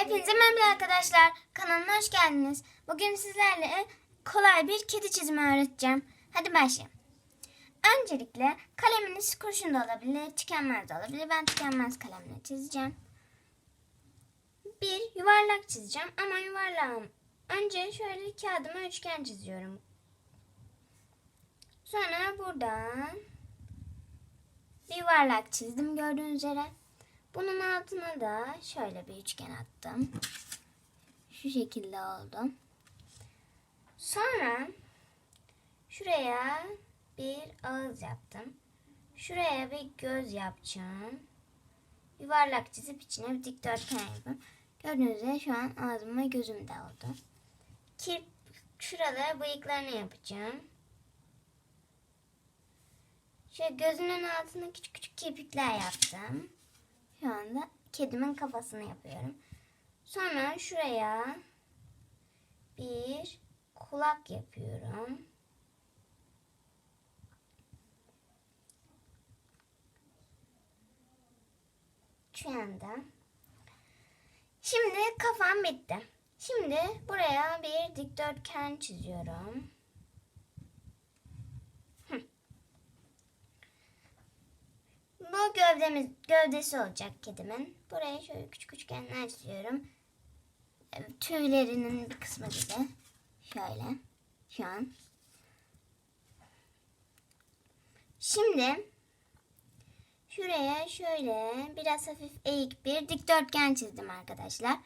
Hepinize merhaba arkadaşlar. Kanalıma hoş geldiniz. Bugün sizlerle kolay bir kedi çizimi öğreteceğim. Hadi başlayalım. Öncelikle kaleminiz kurşun da olabilir, tükenmez de olabilir. Ben tükenmez kalemle çizeceğim. Bir yuvarlak çizeceğim ama yuvarlağım. Önce şöyle kağıdıma üçgen çiziyorum. Sonra buradan bir yuvarlak çizdim gördüğünüz üzere. Bunun altına da şöyle bir üçgen attım. Şu şekilde oldu. Sonra şuraya bir ağız yaptım. Şuraya bir göz yapacağım. Yuvarlak çizip içine bir dikdörtgen yaptım. Gördüğünüz üzere şu an ağzım ve gözüm de oldu. Kirp şuralara bıyıklarını yapacağım. Şöyle gözünün altına küçük küçük kirpikler yaptım. Şu anda kedimin kafasını yapıyorum. Sonra şuraya bir kulak yapıyorum. Şu anda. Şimdi kafam bitti. Şimdi buraya bir dikdörtgen çiziyorum. Bu gövdemiz, gövdesi olacak kedimin. Buraya şöyle küçük üçgenler çiziyorum. Tüylerinin bir kısmı gibi. Şöyle. Şu an. Şimdi şuraya şöyle biraz hafif eğik bir dikdörtgen çizdim arkadaşlar.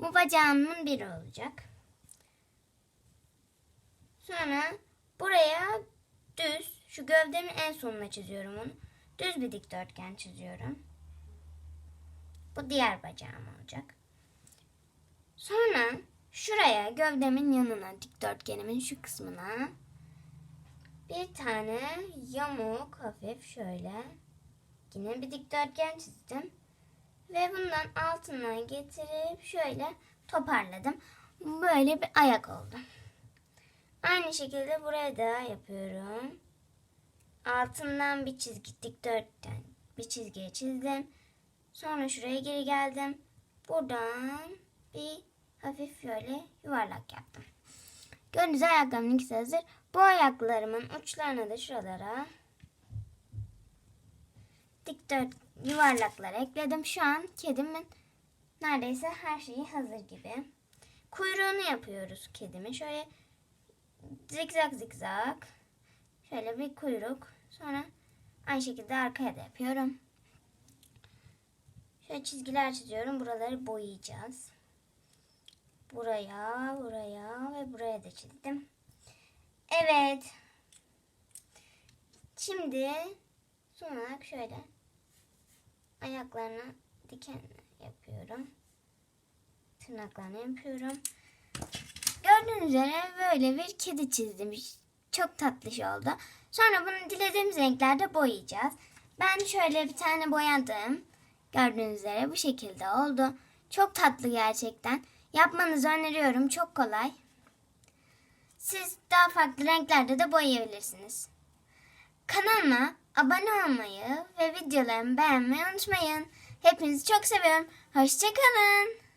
Bu bacağımın biri olacak. Sonra buraya düz şu gövdemin en sonuna çiziyorum onu. Düz bir dikdörtgen çiziyorum. Bu diğer bacağım olacak. Sonra şuraya gövdemin yanına dikdörtgenimin şu kısmına bir tane yamuk hafif şöyle yine bir dikdörtgen çizdim. Ve bundan altına getirip şöyle toparladım. Böyle bir ayak oldu. Aynı şekilde buraya da yapıyorum. Altından bir çizgi dikdörtgen bir çizgiye çizdim. Sonra şuraya geri geldim. Buradan bir hafif şöyle yuvarlak yaptım. Gördüğünüz ayaklarımın ikisi hazır. Bu ayaklarımın uçlarına da şuralara dikdört yuvarlaklar ekledim. Şu an kedimin neredeyse her şeyi hazır gibi. Kuyruğunu yapıyoruz kedimin. Şöyle zikzak zikzak. Şöyle bir kuyruk. Sonra aynı şekilde arkaya da yapıyorum. Şöyle çizgiler çiziyorum. Buraları boyayacağız. Buraya, buraya ve buraya da çizdim. Evet. Şimdi son olarak şöyle ayaklarına diken yapıyorum. Tırnaklarını yapıyorum. Gördüğünüz üzere böyle bir kedi çizdim. Çok tatlış oldu. Sonra bunu dilediğimiz renklerde boyayacağız. Ben şöyle bir tane boyadım. Gördüğünüz üzere bu şekilde oldu. Çok tatlı gerçekten. Yapmanızı öneriyorum. Çok kolay. Siz daha farklı renklerde de boyayabilirsiniz. Kanalıma abone olmayı ve videolarımı beğenmeyi unutmayın. Hepinizi çok seviyorum. Hoşçakalın.